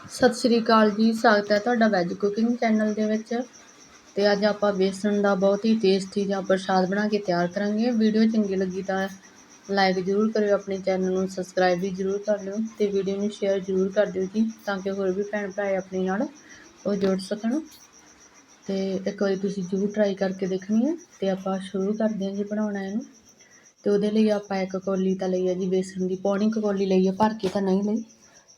ਸਤਿ ਸ਼੍ਰੀ ਅਕਾਲ ਜੀ, ਸਵਾਗਤ ਹੈ ਤੁਹਾਡਾ ਵੈਜ ਕੁਕਿੰਗ ਚੈਨਲ ਦੇ ਵਿੱਚ। ਤੇ ਅੱਜ ਆਪਾਂ ਬੇਸਣ ਦਾ ਬਹੁਤ ਹੀ ਟੇਸਟੀ ਜਾਂ ਪ੍ਰਸ਼ਾਦ ਬਣਾ ਕੇ ਤਿਆਰ ਕਰਾਂਗੇ। ਵੀਡੀਓ ਚੰਗੀ ਲੱਗੀ ਤਾਂ ਲਾਈਕ ਜ਼ਰੂਰ ਕਰਿਓ, ਆਪਣੇ ਚੈਨਲ ਨੂੰ ਸਬਸਕ੍ਰਾਈਬ ਵੀ ਜ਼ਰੂਰ ਕਰ ਲਿਓ ਤੇ ਵੀਡੀਓ ਨੂੰ ਸ਼ੇਅਰ ਜ਼ਰੂਰ ਕਰ ਦਿਓ ਜੀ, ਤਾਂ ਕਿ ਹੋਰ ਵੀ ਭੈਣ ਭਰਾ ਆਪਣੇ ਨਾਲ ਉਹ ਜੁੜ ਸਕਣ। ਤੇ ਇੱਕ ਵਾਰੀ ਤੁਸੀਂ ਜ਼ਰੂਰ ਟਰਾਈ ਕਰਕੇ ਦੇਖਣੀ ਹੈ ਤੇ ਆਪਾਂ ਸ਼ੁਰੂ ਕਰਦੇ ਹਾਂ ਜੀ ਬਣਾਉਣਾ ਇਹਨੂੰ। ਤੇ ਉਹਦੇ ਲਈ ਆਪਾਂ ਇੱਕ ਕੌਲੀ ਤਾਂ ਲਈ ਹੈ ਜੀ, ਬੇਸਣ ਦੀ, ਪੌਣੀ ਕੌਲੀ ਲਈ ਹੈ, ਭਰ ਕੇ ਤਾਂ ਨਹੀਂ ਲਈ।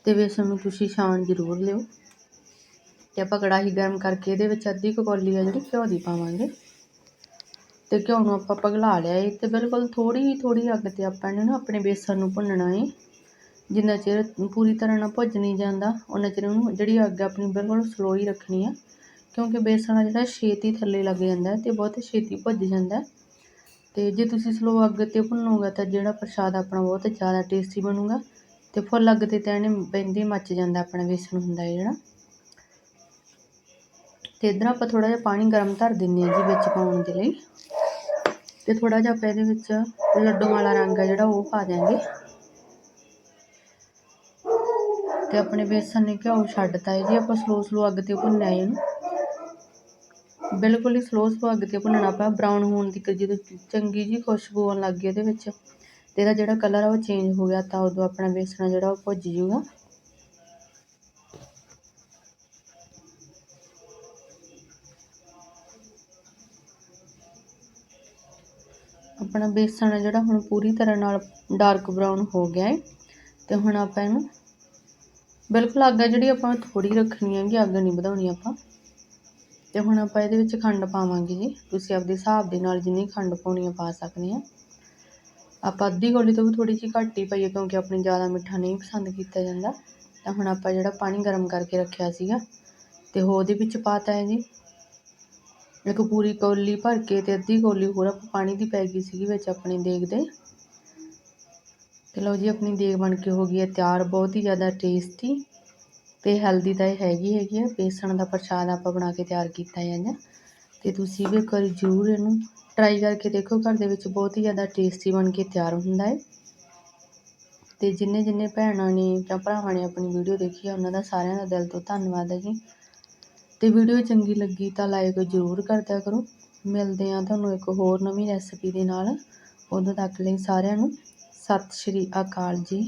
ਅਤੇ ਬੇਸਣ ਨੂੰ ਤੁਸੀਂ ਛਾਣ ਜ਼ਰੂਰ ਲਿਓ। ਅਤੇ ਆਪਾਂ ਕੜਾਹੀ ਗਰਮ ਕਰਕੇ ਇਹਦੇ ਵਿੱਚ ਅੱਧੀ ਕੁ ਕੌਲੀ ਆ ਜਿਹੜੀ ਘਿਓ ਦੀ ਪਾਵਾਂਗੇ। ਅਤੇ ਘਿਓ ਨੂੰ ਆਪਾਂ ਪਗਲਾ ਲਿਆ ਏ ਅਤੇ ਬਿਲਕੁਲ ਥੋੜ੍ਹੀ ਥੋੜ੍ਹੀ ਅੱਗ ਤੇ ਆਪਾਂ ਨੇ ਨਾ ਆਪਣੇ ਬੇਸਣ ਨੂੰ ਭੁੰਨਣਾ ਏ। ਜਿੰਨਾ ਚਿਰ ਪੂਰੀ ਤਰ੍ਹਾਂ ਨਾਲ ਭੁੱਜ ਨਹੀਂ ਜਾਂਦਾ ਉਹਨਾਂ ਚਿਰ ਉਹਨੂੰ ਜਿਹੜੀ ਅੱਗ ਆਪਣੀ ਬਿਲਕੁਲ ਸਲੋ ਹੀ ਰੱਖਣੀ ਆ। ਕਿਉਂਕਿ ਬੇਸਣ ਆ ਜਿਹੜਾ ਛੇਤੀ ਥੱਲੇ ਲੱਗ ਜਾਂਦਾ ਅਤੇ ਬਹੁਤ ਛੇਤੀ ਭੁੱਜ ਜਾਂਦਾ। ਅਤੇ ਜੇ ਤੁਸੀਂ ਸਲੋ ਅੱਗ ਤੇ ਭੁੰਨੋਗੇ ਤਾਂ ਜਿਹੜਾ ਪ੍ਰਸ਼ਾਦ ਆਪਣਾ ਬਹੁਤ ਜ਼ਿਆਦਾ ਟੇਸਟੀ ਬਣੂਗਾ। ਤੇ ਫੁੱਲ ਅੱਗ ਤੇ ਤਾਂ ਇਹਨੇ ਬਹਿੰਦੇ ਮੱਚ ਜਾਂਦਾ ਆਪਣਾ ਵੇਸਣ ਹੁੰਦਾ ਹੈ ਜਿਹੜਾ ਤੇ ਇਧਰ ਆਪਾਂ ਥੋੜਾ ਜਿਹਾ ਪਾਣੀ ਗਰਮ ਧਰ ਦਿੰਦੇ ਹਾਂ ਜੀ ਵਿੱਚ ਪਾਉਣ ਦੇ ਲਈ। ਤੇ ਥੋੜਾ ਜਿਹਾ ਆਪਾਂ ਇਹਦੇ ਵਿੱਚ ਲੱਡੂ ਵਾਲਾ ਰੰਗ ਆ ਜਿਹੜਾ ਉਹ ਪਾ ਦਿਆਂਗੇ। ਤੇ ਆਪਣੇ ਬੇਸਣ ਨੇ ਘਿਓ ਛੱਡਤਾ ਹੈ ਜੀ, ਆਪਾਂ ਸਲੋ ਸਲੋ ਅੱਗ ਤੇ ਭੁੰਨਿਆ ਇਹਨੂੰ। ਬਿਲਕੁਲ ਹੀ ਸਲੋ ਸਲੋ ਅੱਗ ਤੇ ਭੁੰਨਣਾ ਆਪਾਂ ਬਰਾਊਨ ਹੋਣ ਦੀ ਜਦੋਂ ਚੰਗੀ ਜੀ ਖੁਸ਼ਬੂ ਆਉਣ ਲੱਗ ਗਈ ਉਹਦੇ ਵਿੱਚ। ਅਤੇ ਇਹਦਾ ਜਿਹੜਾ ਕਲਰ ਆ ਉਹ ਚੇਂਜ ਹੋ ਗਿਆ, ਤਾਂ ਉਦੋਂ ਆਪਣਾ ਬੇਸਣ ਜਿਹੜਾ ਉਹ ਭੁੱਜ ਜੂਗਾ। ਆਪਣਾ ਬੇਸਣ ਜਿਹੜਾ ਹੁਣ ਪੂਰੀ ਤਰ੍ਹਾਂ ਨਾਲ ਡਾਰਕ ਬਰਾਊਨ ਹੋ ਗਿਆ ਹੈ ਤੇ ਹੁਣ ਆਪਾਂ ਇਹਨੂੰ ਬਿਲਕੁਲ ਅੱਗ ਜਿਹੜੀ ਆਪਾਂ ਥੋੜੀ ਰੱਖਣੀ ਹੈਗੀ, ਅੱਗ ਨਹੀਂ ਵਧਾਉਣੀ ਆਪਾਂ। ਤੇ ਹੁਣ ਆਪਾਂ ਇਹਦੇ ਵਿੱਚ ਖੰਡ ਪਾਵਾਂਗੇ ਜੀ। ਤੁਸੀਂ ਆਪਦੇ ਹਿਸਾਬ ਦੇ ਨਾਲ ਜਿੰਨੀ ਖੰਡ ਪਾਉਣੀ ਆ ਪਾ ਸਕਦੇ ਆ। ਆਪਾਂ ਅੱਧੀ ਕੌਲੀ ਤੋਂ ਵੀ ਥੋੜ੍ਹੀ ਜਿਹੀ ਘੱਟ ਹੀ ਪਾਈਏ ਕਿਉਂਕਿ ਆਪਣੀ ਜ਼ਿਆਦਾ ਮਿੱਠਾ ਨਹੀਂ ਪਸੰਦ ਕੀਤਾ ਜਾਂਦਾ। ਤਾਂ ਹੁਣ ਆਪਾਂ ਜਿਹੜਾ ਪਾਣੀ ਗਰਮ ਕਰਕੇ ਰੱਖਿਆ ਸੀਗਾ ਅਤੇ ਉਹ ਉਹਦੇ ਵਿੱਚ ਪਾਤਾ ਹੈ ਜੀ। ਇੱਕ ਪੂਰੀ ਕੌਲੀ ਭਰ ਕੇ ਅਤੇ ਅੱਧੀ ਕੌਲੀ ਹੋਰ ਆਪਾਂ ਪਾਣੀ ਦੀ ਪੈ ਗਈ ਸੀਗੀ ਵਿੱਚ ਆਪਣੀ ਦੇਗ ਦੇ ਤੇ ਲਓ ਜੀ, ਆਪਣੀ ਦੇਗ ਬਣ ਕੇ ਹੋ ਗਈ ਹੈ ਤਿਆਰ, ਬਹੁਤ ਹੀ ਜ਼ਿਆਦਾ ਟੇਸਟੀ ਤੇ ਹੈਲਦੀ ਤਾਂ ਇਹ ਹੈਗੀ ਹੈਗੀ ਆ ਬੇਸਣ ਦਾ ਪ੍ਰਸ਼ਾਦ ਆਪਾਂ ਬਣਾ ਕੇ ਤਿਆਰ ਕੀਤਾ ਹੈ ਜੀ ਅਤੇ ਤੁਸੀਂ ਵੀ ਇੱਕ ਵਾਰੀ ਜ਼ਰੂਰ ਇਹਨੂੰ ਟਰਾਈ ਕਰਕੇ ਦੇਖੋ, ਘਰ ਦੇ ਵਿੱਚ ਬਹੁਤ ਹੀ ਜ਼ਿਆਦਾ ਟੇਸਟੀ ਬਣ ਕੇ ਤਿਆਰ ਹੁੰਦਾ ਹੈ। ਤੇ ਜਿੰਨੇ ਜਿੰਨੇ ਭੈਣਾਂ ਨੇ ਜਾਂ ਭਰਾਵਾਂ ਨੇ ਆਪਣੀ ਵੀਡੀਓ ਦੇਖੀ ਹੈ ਉਹਨਾਂ ਦਾ ਸਾਰਿਆਂ ਦਾ ਦਿਲ ਤੋਂ ਧੰਨਵਾਦ ਹੈ ਜੀ। ਤੇ ਵੀਡੀਓ ਚੰਗੀ ਲੱਗੀ ਤਾਂ ਲਾਈਕ ਜ਼ਰੂਰ ਕਰਦਿਆ ਕਰੋ। ਮਿਲਦੇ ਆ ਤੁਹਾਨੂੰ ਇੱਕ ਹੋਰ ਨਵੀਂ ਰੈਸਪੀ ਦੇ ਨਾਲ। ਉਦੋਂ ਤੱਕ ਲਈ ਸਾਰਿਆਂ ਨੂੰ ਸਤਿ ਸ਼੍ਰੀ ਅਕਾਲ ਜੀ।